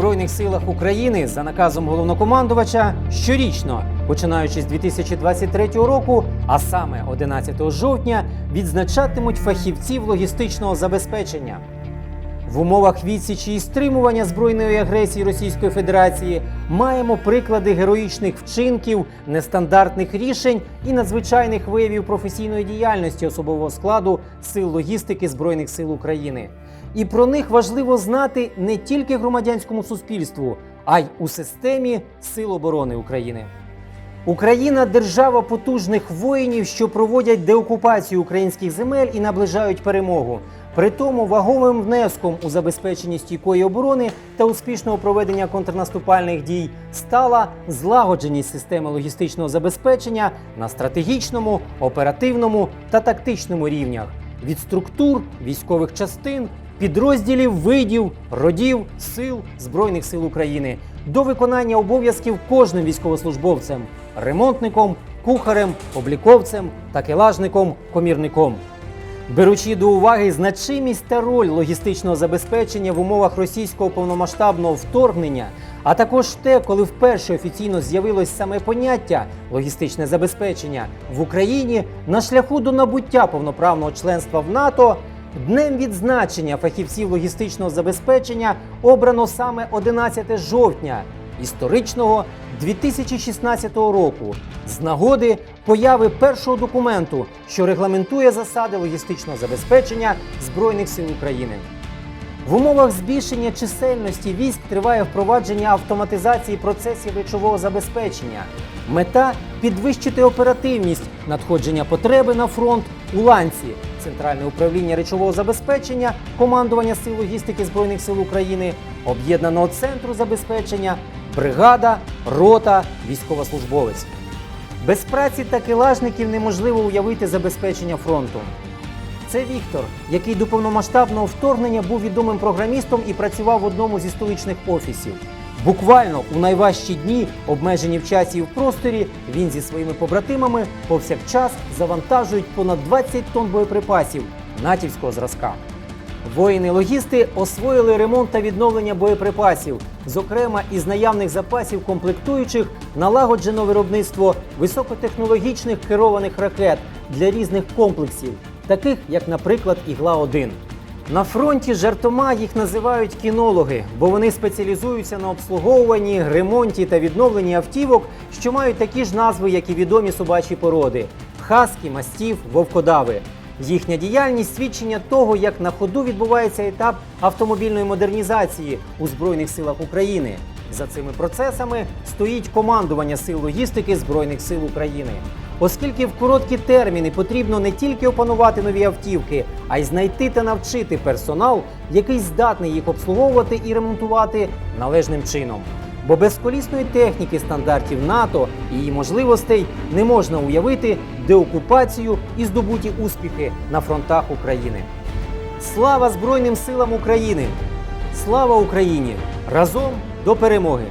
Збройних силах України за наказом головнокомандувача щорічно, починаючи з 2023 року, а саме 11 жовтня, відзначатимуть фахівців логістичного забезпечення. В умовах відсічі і стримування збройної агресії Російської Федерації маємо приклади героїчних вчинків, нестандартних рішень і надзвичайних виявів професійної діяльності особового складу сил логістики Збройних сил України. І про них важливо знати не тільки громадянському суспільству, а й у системі Сил оборони України. Україна держава потужних воїнів, що проводять деокупацію українських земель і наближають перемогу. При тому вагомим внеском у забезпеченні стійкої оборони та успішного проведення контрнаступальних дій стала злагодженість системи логістичного забезпечення на стратегічному, оперативному та тактичному рівнях від структур військових частин, підрозділів, видів, родів, сил Збройних сил України до виконання обов'язків кожним військовослужбовцем, ремонтником, кухарем, обліковцем, такелажником, комірником. Беручи до уваги значимість та роль логістичного забезпечення в умовах російського повномасштабного вторгнення, а також те, коли вперше офіційно з'явилось саме поняття логістичне забезпечення в Україні на шляху до набуття повноправного членства в НАТО, днем відзначення фахівців логістичного забезпечення обрано саме 11 жовтня історичного 2016 року з нагоди появи першого документу, що регламентує засади логістичного забезпечення Збройних сил України. В умовах збільшення чисельності військ триває впровадження автоматизації процесів речового забезпечення. Мета підвищити оперативність надходження потреби на фронт у ланці. Центральне управління речового забезпечення, командування сил логістики Збройних сил України, об'єднаного центру забезпечення, бригада, рота, військовослужбовець. Без праці та килажників неможливо уявити забезпечення фронту. Це Віктор, який до повномасштабного вторгнення був відомим програмістом і працював в одному зі столичних офісів. Буквально у найважчі дні, обмежені в часі і в просторі, він зі своїми побратимами повсякчас завантажують понад 20 тонн боєприпасів натівського зразка. Воїни-логісти освоїли ремонт та відновлення боєприпасів. Зокрема, із наявних запасів комплектуючих налагоджено виробництво високотехнологічних керованих ракет для різних комплексів, таких як, наприклад, ігла 1 На фронті жартома їх називають кінологи, бо вони спеціалізуються на обслуговуванні, ремонті та відновленні автівок, що мають такі ж назви, як і відомі собачі породи: хаскі, мастів, вовкодави. Їхня діяльність свідчення того, як на ходу відбувається етап автомобільної модернізації у Збройних силах України. За цими процесами стоїть командування сил логістики Збройних сил України. Оскільки в короткі терміни потрібно не тільки опанувати нові автівки, а й знайти та навчити персонал, який здатний їх обслуговувати і ремонтувати належним чином. Бо без колісної техніки стандартів НАТО і її можливостей не можна уявити деокупацію і здобуті успіхи на фронтах України. Слава Збройним силам України! Слава Україні! Разом до перемоги!